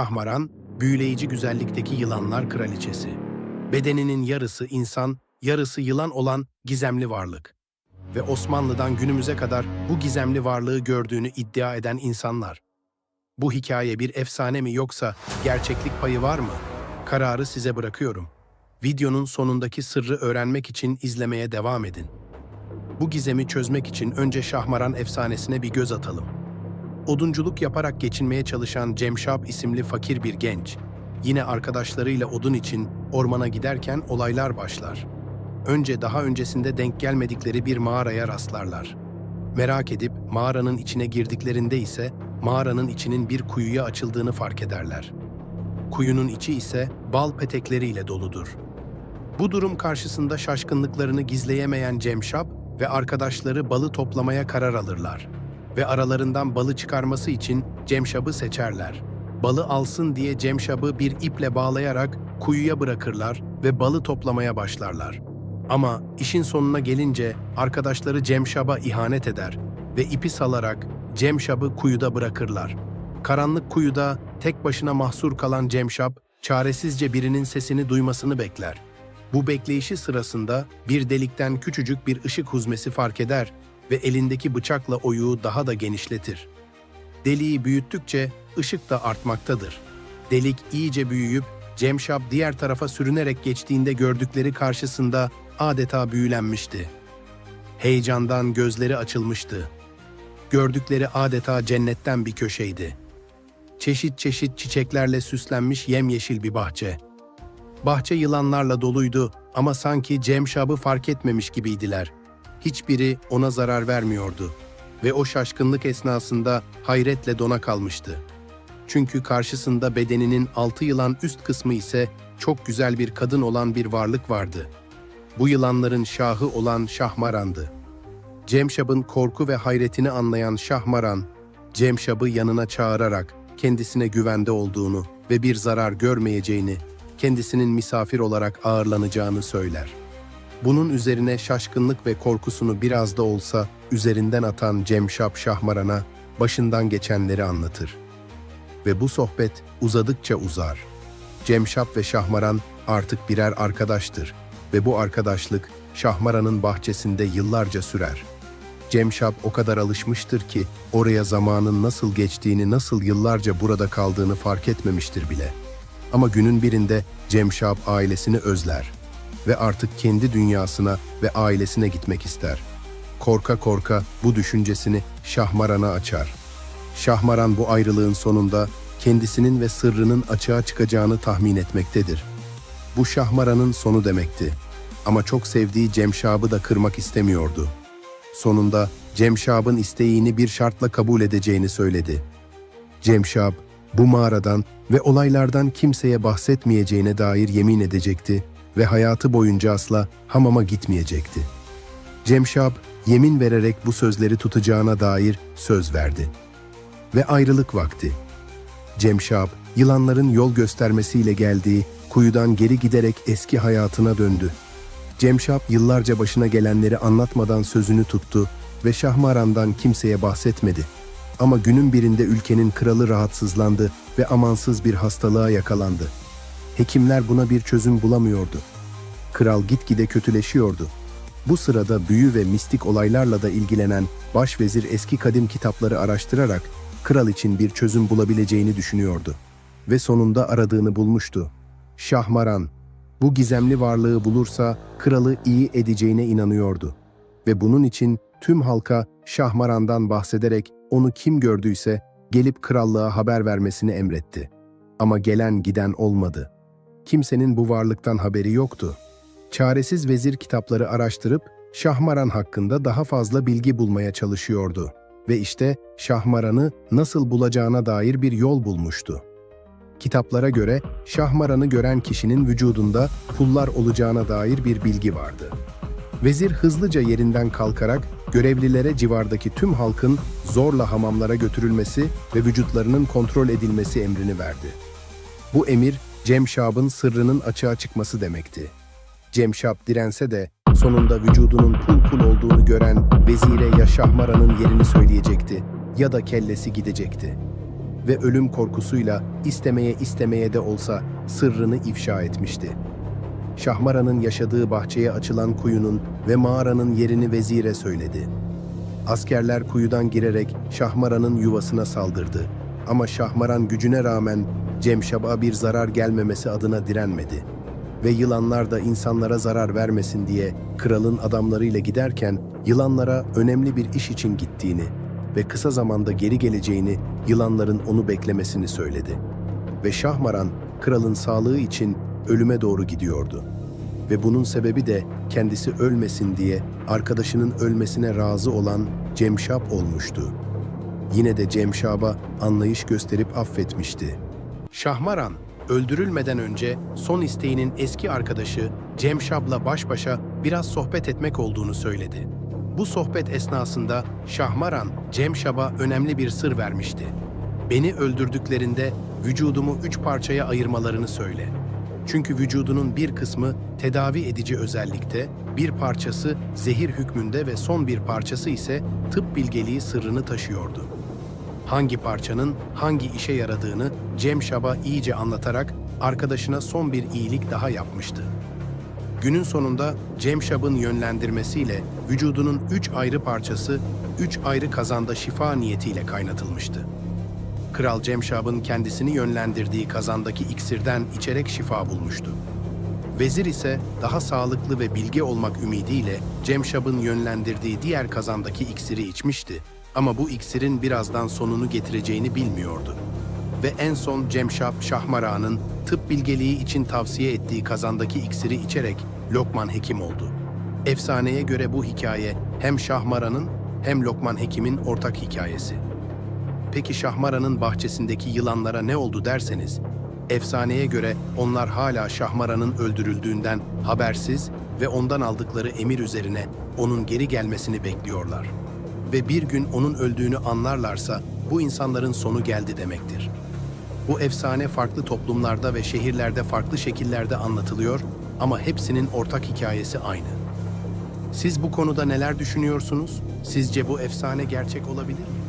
Şahmaran, büyüleyici güzellikteki yılanlar kraliçesi. Bedeninin yarısı insan, yarısı yılan olan gizemli varlık. Ve Osmanlı'dan günümüze kadar bu gizemli varlığı gördüğünü iddia eden insanlar. Bu hikaye bir efsane mi yoksa gerçeklik payı var mı? Kararı size bırakıyorum. Videonun sonundaki sırrı öğrenmek için izlemeye devam edin. Bu gizemi çözmek için önce Şahmaran efsanesine bir göz atalım. Odunculuk yaparak geçinmeye çalışan Cemşab isimli fakir bir genç, yine arkadaşlarıyla odun için ormana giderken olaylar başlar. Önce daha öncesinde denk gelmedikleri bir mağaraya rastlarlar. Merak edip mağaranın içine girdiklerinde ise mağaranın içinin bir kuyuya açıldığını fark ederler. Kuyunun içi ise bal petekleriyle doludur. Bu durum karşısında şaşkınlıklarını gizleyemeyen Cemşab ve arkadaşları balı toplamaya karar alırlar ve aralarından balı çıkarması için Cemşab'ı seçerler. Balı alsın diye Cemşab'ı bir iple bağlayarak kuyuya bırakırlar ve balı toplamaya başlarlar. Ama işin sonuna gelince arkadaşları Cemşab'a ihanet eder ve ipi salarak Cemşab'ı kuyuda bırakırlar. Karanlık kuyuda tek başına mahsur kalan Cemşab, çaresizce birinin sesini duymasını bekler. Bu bekleyişi sırasında bir delikten küçücük bir ışık huzmesi fark eder ve elindeki bıçakla oyuğu daha da genişletir. Deliği büyüttükçe ışık da artmaktadır. Delik iyice büyüyüp Cemşab diğer tarafa sürünerek geçtiğinde gördükleri karşısında adeta büyülenmişti. Heyecandan gözleri açılmıştı. Gördükleri adeta cennetten bir köşeydi. Çeşit çeşit çiçeklerle süslenmiş yemyeşil bir bahçe. Bahçe yılanlarla doluydu ama sanki Cemşab'ı fark etmemiş gibiydiler. Hiçbiri ona zarar vermiyordu ve o şaşkınlık esnasında hayretle dona kalmıştı. Çünkü karşısında bedeninin altı yılan üst kısmı ise çok güzel bir kadın olan bir varlık vardı. Bu yılanların şahı olan Şahmaran'dı. Cemşab'ın korku ve hayretini anlayan Şahmaran, Cemşab'ı yanına çağırarak kendisine güvende olduğunu ve bir zarar görmeyeceğini, kendisinin misafir olarak ağırlanacağını söyler. Bunun üzerine şaşkınlık ve korkusunu biraz da olsa üzerinden atan Cemşab Şahmaran'a başından geçenleri anlatır. Ve bu sohbet uzadıkça uzar. Cemşab ve Şahmaran artık birer arkadaştır ve bu arkadaşlık Şahmaran'ın bahçesinde yıllarca sürer. Cemşab o kadar alışmıştır ki oraya zamanın nasıl geçtiğini, nasıl yıllarca burada kaldığını fark etmemiştir bile. Ama günün birinde Cemşab ailesini özler ve artık kendi dünyasına ve ailesine gitmek ister. Korka korka bu düşüncesini Şahmaran'a açar. Şahmaran bu ayrılığın sonunda kendisinin ve sırrının açığa çıkacağını tahmin etmektedir. Bu Şahmaran'ın sonu demekti. Ama çok sevdiği Cemşab'ı da kırmak istemiyordu. Sonunda Cemşab'ın isteğini bir şartla kabul edeceğini söyledi. Cemşab, bu mağaradan ve olaylardan kimseye bahsetmeyeceğine dair yemin edecekti ve hayatı boyunca asla hamama gitmeyecekti. Cemşab, yemin vererek bu sözleri tutacağına dair söz verdi. Ve ayrılık vakti. Cemşab, yılanların yol göstermesiyle geldiği kuyudan geri giderek eski hayatına döndü. Cemşab yıllarca başına gelenleri anlatmadan sözünü tuttu ve Şahmaran'dan kimseye bahsetmedi. Ama günün birinde ülkenin kralı rahatsızlandı ve amansız bir hastalığa yakalandı. Hekimler buna bir çözüm bulamıyordu. Kral gitgide kötüleşiyordu. Bu sırada büyü ve mistik olaylarla da ilgilenen başvezir eski kadim kitapları araştırarak kral için bir çözüm bulabileceğini düşünüyordu. Ve sonunda aradığını bulmuştu. Şahmaran, bu gizemli varlığı bulursa kralı iyi edeceğine inanıyordu. Ve bunun için tüm halka Şahmaran'dan bahsederek onu kim gördüyse gelip krallığa haber vermesini emretti. Ama gelen giden olmadı. Kimsenin bu varlıktan haberi yoktu. Çaresiz vezir kitapları araştırıp Şahmaran hakkında daha fazla bilgi bulmaya çalışıyordu. Ve işte Şahmaran'ı nasıl bulacağına dair bir yol bulmuştu. Kitaplara göre Şahmaran'ı gören kişinin vücudunda pullar olacağına dair bir bilgi vardı. Vezir hızlıca yerinden kalkarak görevlilere civardaki tüm halkın zorla hamamlara götürülmesi ve vücutlarının kontrol edilmesi emrini verdi. Bu emir Cemşab'ın sırrının açığa çıkması demekti. Cemşab dirense de sonunda vücudunun pul pul olduğunu gören vezire ya Şahmaran'ın yerini söyleyecekti ya da kellesi gidecekti. ve ölüm korkusuyla istemeye istemeye de olsa sırrını ifşa etmişti. Şahmaran'ın yaşadığı bahçeye açılan kuyunun ve mağaranın yerini vezire söyledi. Askerler kuyudan girerek Şahmaran'ın yuvasına saldırdı. Ama Şahmaran gücüne rağmen Cemşab'a bir zarar gelmemesi adına direnmedi. Ve yılanlar da insanlara zarar vermesin diye kralın adamlarıyla giderken yılanlara önemli bir iş için gittiğini ve kısa zamanda geri geleceğini yılanların onu beklemesini söyledi. Ve Şahmaran kralın sağlığı için ölüme doğru gidiyordu. Ve bunun sebebi de kendisi ölmesin diye arkadaşının ölmesine razı olan Cemşap olmuştu. Yine de Cemşap'a anlayış gösterip affetmişti. Şahmaran öldürülmeden önce son isteğinin eski arkadaşı Cemşap'la baş başa biraz sohbet etmek olduğunu söyledi. Bu sohbet esnasında Şahmaran Cemşap'a önemli bir sır vermişti. Beni öldürdüklerinde vücudumu üç parçaya ayırmalarını söyle. Çünkü vücudunun bir kısmı tedavi edici özellikte, bir parçası zehir hükmünde ve son bir parçası ise tıp bilgeliği sırrını taşıyordu. Hangi parçanın hangi işe yaradığını Cem Şab'a iyice anlatarak arkadaşına son bir iyilik daha yapmıştı. Günün sonunda Cem Şab'ın yönlendirmesiyle vücudunun üç ayrı parçası üç ayrı kazanda şifa niyetiyle kaynatılmıştı. Kral Cemşab'ın kendisini yönlendirdiği kazandaki iksirden içerek şifa bulmuştu. Vezir ise daha sağlıklı ve bilge olmak ümidiyle Cemşab'ın yönlendirdiği diğer kazandaki iksiri içmişti. Ama bu iksirin birazdan sonunu getireceğini bilmiyordu. Ve en son Cemşab Şahmara'nın tıp bilgeliği için tavsiye ettiği kazandaki iksiri içerek Lokman Hekim oldu. Efsaneye göre bu hikaye hem Şahmara'nın hem Lokman Hekim'in ortak hikayesi. Peki Şahmara'nın bahçesindeki yılanlara ne oldu derseniz, efsaneye göre onlar hala Şahmara'nın öldürüldüğünden habersiz ve ondan aldıkları emir üzerine onun geri gelmesini bekliyorlar. Ve bir gün onun öldüğünü anlarlarsa bu insanların sonu geldi demektir. Bu efsane farklı toplumlarda ve şehirlerde farklı şekillerde anlatılıyor ama hepsinin ortak hikayesi aynı. Siz bu konuda neler düşünüyorsunuz? Sizce bu efsane gerçek olabilir mi?